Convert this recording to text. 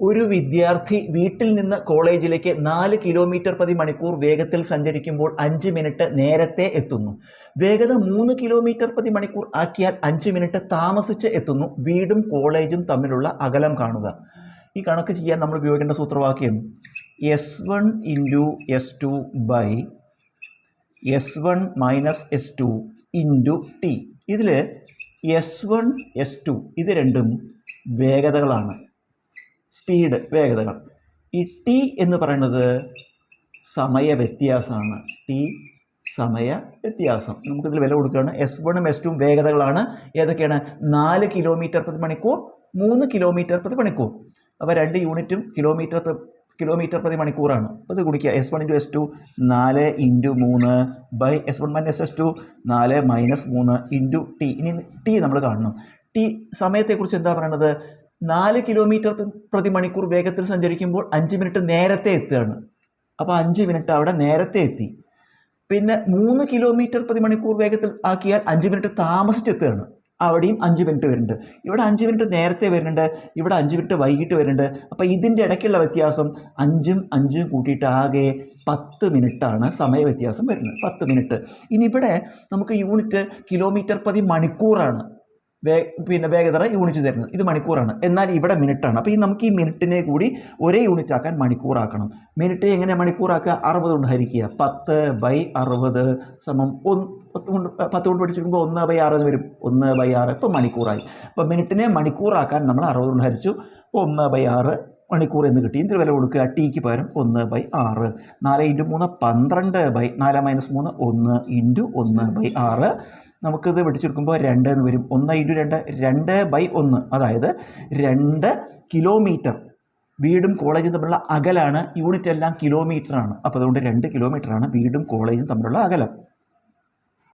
ഒരു വിദ്യാർത്ഥി വീട്ടിൽ നിന്ന് കോളേജിലേക്ക് നാല് കിലോമീറ്റർ പ്രതി മണിക്കൂർ വേഗത്തിൽ സഞ്ചരിക്കുമ്പോൾ അഞ്ച് മിനിറ്റ് നേരത്തെ എത്തുന്നു. വേഗത മൂന്ന് കിലോമീറ്റർ പ്രതി മണിക്കൂർ ആക്കിയാൽ അഞ്ച് മിനിറ്റ് താമസിച്ച് എത്തുന്നു. വീടും കോളേജും തമ്മിലുള്ള അകലം കാണുക. ഈ കണക്ക് ചെയ്യാൻ നമ്മൾ ഉപയോഗിക്കേണ്ട സൂത്രവാക്യം S one into S two by S one minus S two into T ഇതിൽ എസ് വൺ എസ് ടു ഇത് രണ്ടും വേഗതകളാണ്. സ്പീഡ് വേഗതകൾ. ഈ ടി എന്ന് പറയുന്നത് സമയ വ്യത്യാസമാണ്. ടി സമയ വ്യത്യാസം. നമുക്കിതിൽ വില കൊടുക്കുകയാണ്. എസ് വണ്ണും എസ് ടുവും വേഗതകളാണ്. ഏതൊക്കെയാണ്? നാല് കിലോമീറ്റർ പ്രതി മണിക്കൂർ മൂന്ന് കിലോമീറ്റർ പ്രതി മണിക്കൂർ. അപ്പോൾ രണ്ട് യൂണിറ്റും കിലോമീറ്റർ കിലോമീറ്റർ പ്രതി മണിക്കൂറാണ്. അപ്പോൾ ഇത് കുടിക്കുക S one into S two നാല് ഇന്റു മൂന്ന് by S one minus S two നാല് മൈനസ് മൂന്ന് ഇന്റു ടി ഇനി ടി നമ്മൾ കാണണം. ടി സമയത്തെക്കുറിച്ച് എന്താ പറയണത്? നാല് കിലോമീറ്റർ പ്രതി മണിക്കൂർ വേഗത്തിൽ സഞ്ചരിക്കുമ്പോൾ അഞ്ച് മിനിറ്റ് നേരത്തെ എത്തുകയാണ്. അപ്പോൾ അഞ്ച് മിനിറ്റ് അവിടെ നേരത്തെ എത്തി. പിന്നെ മൂന്ന് കിലോമീറ്റർ പ്രതി മണിക്കൂർ വേഗത്തിൽ ആക്കിയാൽ അഞ്ച് മിനിറ്റ് താമസിച്ചെത്തുകയാണ് അവിടെയും അഞ്ച് മിനിറ്റ് വരുന്നുണ്ട്. ഇവിടെ അഞ്ച് മിനിറ്റ് നേരത്തെ വരുന്നുണ്ട്. ഇവിടെ അഞ്ച് മിനിറ്റ് വൈകിട്ട് വരുന്നുണ്ട്. അപ്പോൾ ഇതിന്റെ ഇടയ്ക്കുള്ള വ്യത്യാസം അഞ്ചും അഞ്ചും കൂട്ടിയിട്ട് ആകെ പത്ത് മിനിറ്റാണ് സമയ വ്യത്യാസം വരുന്നത്. പത്ത് മിനിറ്റ് ഇനി ഇവിടെ നമുക്ക് യൂണിറ്റ് കിലോമീറ്റർ പ്രതി മണിക്കൂറാണ്. പിന്നെ വേഗത യൂണിറ്റ് തരുന്നത്. ഇത് മണിക്കൂറാണ്. എന്നാൽ ഇവിടെ മിനിറ്റാണ് അപ്പോൾ ഈ നമുക്ക് ഈ മിനിറ്റിനെ കൂടി ഒരേ യൂണിറ്റ് ആക്കാൻ മണിക്കൂറാക്കണം. മിനിറ്റ് എങ്ങനെ മണിക്കൂറാക്കുക? അറുപത് കൊണ്ട് ഹരിക്കുക. പത്ത് ബൈ അറുപത് സമം ഒന്ന് പത്ത് കൊണ്ട് പത്ത് കൊണ്ട് പഠിച്ചിരിക്കുമ്പോൾ ഒന്ന് ബൈ ആറ് എന്ന് വരും. ഒന്ന് ബൈ ആറ്. ഇപ്പോൾ മണിക്കൂറായി. അപ്പോൾ മിനിറ്റിനെ മണിക്കൂറാക്കാൻ നമ്മൾ അറുപത് കൊണ്ട് ഹരിച്ചു. ഒന്ന് ബൈ ആറ് മണിക്കൂർ എന്ന് കിട്ടി. ഇതിൽ വില കൊടുക്കുക ടിക്ക് പകരം ഒന്ന് ബൈ ആറ്. നാല് ഇന്റു മൂന്ന് പന്ത്രണ്ട് ബൈ നാല് മൈനസ് മൂന്ന് ഒന്ന് ഇന്റു ഒന്ന് ബൈ ആറ്. നമുക്കിത് വെടിച്ചെടുക്കുമ്പോൾ രണ്ട് എന്ന് വരും. ഒന്ന് ഇന്റു രണ്ട് രണ്ട് ബൈ ഒന്ന്. അതായത് രണ്ട് കിലോമീറ്റർ വീടും കോളേജും തമ്മിലുള്ള അകലാണ്. യൂണിറ്റ് എല്ലാം കിലോമീറ്ററാണ് അപ്പോൾ അതുകൊണ്ട് രണ്ട് കിലോമീറ്ററാണ് വീടും കോളേജും തമ്മിലുള്ള അകലം.